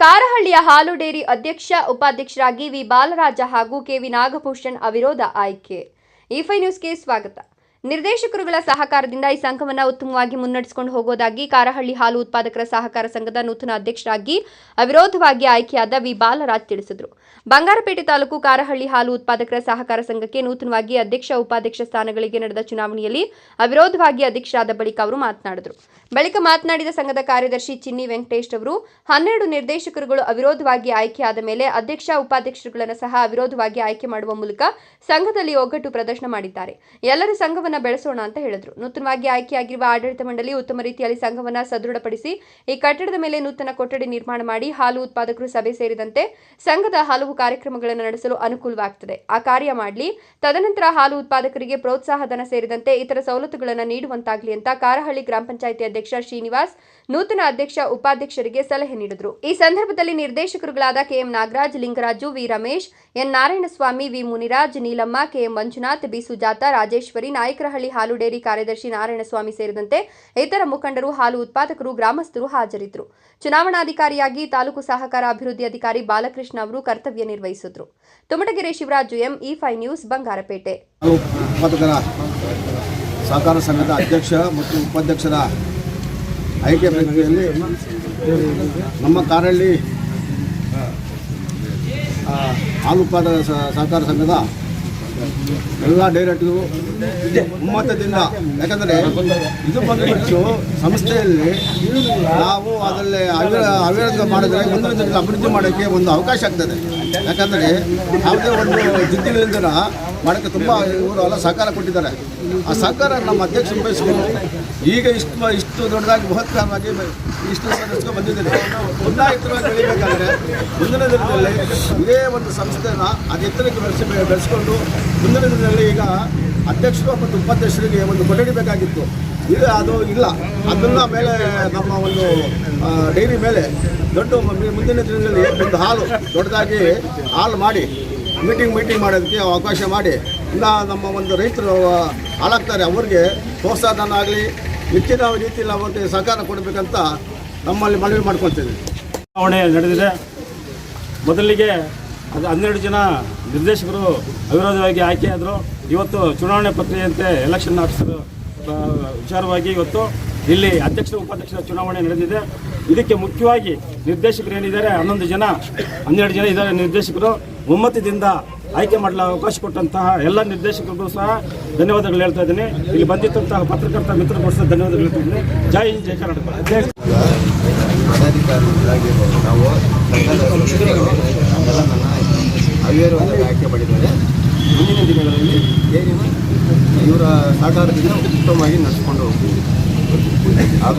ಕಾರಹಳ್ಳಿಯ ಹಾಲು ಡೇರಿ ಅಧ್ಯಕ್ಷ, ಉಪಾಧ್ಯಕ್ಷರಾಗಿ ವಿ. ಬಾಲರಾಜ ಹಾಗೂ ಕೆವಿ ನಾಗಭೂಷಣ್ ಅವಿರೋಧ ಆಯ್ಕೆ. ಇಫೈ ನ್ಯೂಸ್ಗೆ ಸ್ವಾಗತ. ನಿರ್ದೇಶಕರುಗಳ ಸಹಕಾರದಿಂದ ಈ ಸಂಘವನ್ನು ಉತ್ತಮವಾಗಿ ಮುನ್ನಡೆಸಿಕೊಂಡು ಹೋಗೋದಾಗಿ ಕಾರಹಳ್ಳಿ ಹಾಲು ಉತ್ಪಾದಕರ ಸಹಕಾರ ಸಂಘದ ನೂತನ ಅಧ್ಯಕ್ಷರಾಗಿ ಅವಿರೋಧವಾಗಿ ಆಯ್ಕೆಯಾದ ವಿ ಬಾಲರಾಜ್ ತಿಳಿಸಿದರು. ಬಂಗಾರಪೇಟೆ ತಾಲೂಕು ಕಾರಹಳ್ಳಿ ಹಾಲು ಉತ್ಪಾದಕರ ಸಹಕಾರ ಸಂಘಕ್ಕೆ ನೂತನವಾಗಿ ಅಧ್ಯಕ್ಷ ಉಪಾಧ್ಯಕ್ಷ ಸ್ಥಾನಗಳಿಗೆ ನಡೆದ ಚುನಾವಣೆಯಲ್ಲಿ ಅವಿರೋಧವಾಗಿ ಅಧ್ಯಕ್ಷರಾದ ಬಳಿಕ ಅವರು ಮಾತನಾಡಿದರು. ಬಳಿಕ ಮಾತನಾಡಿದ ಸಂಘದ ಕಾರ್ಯದರ್ಶಿ ಚಿನ್ನಿ ವೆಂಕಟೇಶ್ ಅವರು ಹನ್ನೆರಡು ನಿರ್ದೇಶಕರುಗಳು ಅವಿರೋಧವಾಗಿ ಆಯ್ಕೆಯಾದ ಮೇಲೆ ಅಧ್ಯಕ್ಷ ಉಪಾಧ್ಯಕ್ಷರುಗಳನ್ನು ಸಹ ಅವಿರೋಧವಾಗಿ ಆಯ್ಕೆ ಮಾಡುವ ಮೂಲಕ ಸಂಘದಲ್ಲಿ ಒಗ್ಗಟ್ಟು ಪ್ರದರ್ಶನ ಮಾಡಿದ್ದಾರೆ. ಎಲ್ಲರೂ ಸಂಘವನ್ನ ಬೆಳೆಸೋಣ ಅಂತ ಹೇಳಿದ್ರು. ನೂತನವಾಗಿ ಆಯ್ಕೆಯಾಗಿರುವ ಆಡಳಿತ ಮಂಡಳಿ ಉತ್ತಮ ರೀತಿಯಲ್ಲಿ ಸಂಘವನ್ನ ಸದೃಢಪಡಿಸಿ, ಈ ಕಟ್ಟಡದ ಮೇಲೆ ನೂತನ ಕೊಠಡಿ ನಿರ್ಮಾಣ ಮಾಡಿ ಹಾಲು ಉತ್ಪಾದಕರು ಸಭೆ ಸೇರಿದಂತೆ ಸಂಘದ ಹಲವು ಕಾರ್ಯಕ್ರಮಗಳನ್ನು ನಡೆಸಲು ಅನುಕೂಲವಾಗುತ್ತದೆ ಆ ಕಾರ್ಯ ಮಾಡಲಿ, ತದನಂತರ ಹಾಲು ಉತ್ಪಾದಕರಿಗೆ ಪ್ರೋತ್ಸಾಹಧನ ಸೇರಿದಂತೆ ಇತರ ಸವಲತ್ತುಗಳನ್ನು ನೀಡುವಂತಾಗಲಿ ಅಂತ ಕಾರಹಳ್ಳಿ ಗ್ರಾಮ ಪಂಚಾಯಿತಿ ಅಧ್ಯಕ್ಷ ಶ್ರೀನಿವಾಸ್, ನೂತನ ಅಧ್ಯಕ್ಷ ಉಪಾಧ್ಯಕ್ಷರಿಗೆ ಸಲಹೆ ನೀಡಿದರು. ಈ ಸಂದರ್ಭದಲ್ಲಿ ನಿರ್ದೇಶಕರುಗಳಾದ KM Nagaraj, Lingaraju, V Ramesh, N Narayanaswamy, V Muniraj, Neelamma, KM Manjunath, B Sujatha, Rajeshwari Nayakarahalli ಹಾಲು ಡೇರಿ ಕಾರ್ಯದರ್ಶಿ ನಾರಾಯಣಸ್ವಾಮಿ ಸೇರಿದಂತೆ ಇತರ ಮುಖಂಡರು ಹಾಲು ಉತ್ಪಾದಕರು, ಗ್ರಾಮಸ್ಥರು ಹಾಜರಿದ್ದರು. ಚುನಾವಣಾಧಿಕಾರಿಯಾಗಿ ತಾಲೂಕು ಸಹಕಾರ ಅಭಿವೃದ್ಧಿ ಅಧಿಕಾರಿ ಬಾಲಕೃಷ್ಣ ಅವರು ಕರ್ತವ್ಯ ನಿರ್ವಹಿಸಿದ್ರು. Tumatagere Shivaraju M E fi news, Bangarapete. ಸಹಕಾರ ಸಂಘದ ಅಧ್ಯಕ್ಷ ಮತ್ತು ಉಪಾಧ್ಯಕ್ಷರ ಆಯ್ಕೆ ಪ್ರಕ್ರಿಯೆಯಲ್ಲಿ ನಮ್ಮ ಕಾರಳ್ಳಿ ಹಾಲು ಉತ್ಪಾದಕ ಸಹಕಾರ ಸಂಘದ ಎಲ್ಲ ಡೈರೆಕ್ಟ್ರು ಒಮ್ಮತದಿಂದ. ಯಾಕಂದರೆ ಇದು ಬಂದುಬಿಟ್ಟು ಸಂಸ್ಥೆಯಲ್ಲಿ ನಾವು ಅದರಲ್ಲಿ ಅವಿರ ಅವಿರೋಧ ಮಾಡಿದ್ರೆ ಒಂದು ದಿನದಲ್ಲಿ ಅಭಿವೃದ್ಧಿ ಮಾಡೋಕ್ಕೆ ಒಂದು ಅವಕಾಶ ಆಗ್ತದೆ. ಯಾಕಂದರೆ ಯಾವುದೇ ಒಂದು ಜಿದ್ದಿಗಳಿಂದ ಮಾಡೋಕ್ಕೆ ತುಂಬ ಇವರು ಎಲ್ಲ ಸಹಕಾರ ಕೊಟ್ಟಿದ್ದಾರೆ. ಆ ಸಹಕಾರ ನಮ್ಮ ಅಧ್ಯಕ್ಷರು ಬಯಸ್ಕೊಂಡು ಈಗ ಇಷ್ಟು ಇಷ್ಟು ದೊಡ್ಡದಾಗಿ ಬೃಹತ್ಕಾರವಾಗಿ ಇಷ್ಟು ಸದಸ್ಯರು ಬಂದಿದ್ದಾರೆ. ಇನ್ನೂ ಎತ್ತರವಾಗಿ ಬೆಳಿಬೇಕಾದ್ರೆ ಮುಂದಿನ ದಿನದಲ್ಲಿ ಇದೇ ಒಂದು ಸಂಸ್ಥೆನ ಅದು ಎತ್ತರಕ್ಕೆ ಬೆಳೆಸಿ ಬೆಳೆಸ್ಕೊಂಡು ಮುಂದಿನ ದಿನದಲ್ಲಿ ಈಗ ಅಧ್ಯಕ್ಷರು ಮತ್ತು ಉಪಾಧ್ಯಕ್ಷರಿಗೆ ಒಂದು ಕೊಠಡಿ ಬೇಕಾಗಿತ್ತು. ಇಲ್ಲ ಅದು ಇಲ್ಲ. ಅದನ್ನ ಮೇಲೆ ನಮ್ಮ ಒಂದು ಡೈರಿ ಮೇಲೆ ದೊಡ್ಡ ಮುಂದಿನ ದಿನದಲ್ಲಿ ಒಂದು ಹಾಲು, ದೊಡ್ಡದಾಗಿ ಹಾಲು ಮಾಡಿ, ಮೀಟಿಂಗ್ ಮೀಟಿಂಗ್ ಮಾಡೋದಕ್ಕೆ ಅವಕಾಶ ಮಾಡಿ, ಇನ್ನು ನಮ್ಮ ಒಂದು ರೈತರು ಹಾಳಾಗ್ತಾರೆ ಅವ್ರಿಗೆ ಪ್ರೋತ್ಸಾಹನ ಆಗಲಿ ಹೆಚ್ಚಿನ ರೀತಿಯಲ್ಲಿ ಅವರಿಗೆ ಸಹಕಾರ ಕೊಡಬೇಕಂತ ನಮ್ಮಲ್ಲಿ ಮನವಿ ಮಾಡ್ಕೊಳ್ತೇವೆ ಚುನಾವಣೆ ನಡೆದಿದೆ. ಮೊದಲಿಗೆ ಅದು ಹನ್ನೆರಡು ಜನ ನಿರ್ದೇಶಕರು ಅವಿರೋಧವಾಗಿ ಆಯ್ಕೆಯಾದರು ಇವತ್ತು ಚುನಾವಣೆ ಪ್ರಕ್ರಿಯೆಯಂತೆ ಎಲೆಕ್ಷನ್ ಆಫೀಸರ್ ವಿಚಾರವಾಗಿ ಇವತ್ತು ಇಲ್ಲಿ ಅಧ್ಯಕ್ಷ ಉಪಾಧ್ಯಕ್ಷರ ಚುನಾವಣೆ ನಡೆದಿದೆ. ಇದಕ್ಕೆ ಮುಖ್ಯವಾಗಿ ನಿರ್ದೇಶಕರು ಏನಿದ್ದಾರೆ? ಹನ್ನೊಂದು ಜನ, ಹನ್ನೆರಡು ಜನ ಇದ್ದಾರೆ ನಿರ್ದೇಶಕರು. ಒಮ್ಮತದಿಂದ ಆಯ್ಕೆ ಮಾಡಲು ಅವಕಾಶ ಕೊಟ್ಟಂತಹ ಎಲ್ಲ ನಿರ್ದೇಶಕರಿಗೂ ಸಹ ಧನ್ಯವಾದಗಳು ಹೇಳ್ತಾ ಇದ್ದೀನಿ. ಇಲ್ಲಿ ಬಂದಿದ್ದಂತಹ ಪತ್ರಕರ್ತ ಮಿತ್ರರು ಸಹ ಧನ್ಯವಾದಗಳು ಹೇಳ್ತಾ ಇದ್ದೀನಿ. ಜೈ ಹಿಂದ್, ಜೈ ಕರ್ನಾಟಕ. ಮುಂದಿನ ದಿನಗಳಲ್ಲಿ ಏನೇನು ಇವರ ಸಹಕಾರದಿಂದ ಉತ್ತಮವಾಗಿ ನಡೆಸ್ಕೊಂಡು ಹೋಗ್ತೀವಿ. ಹಾಗೂ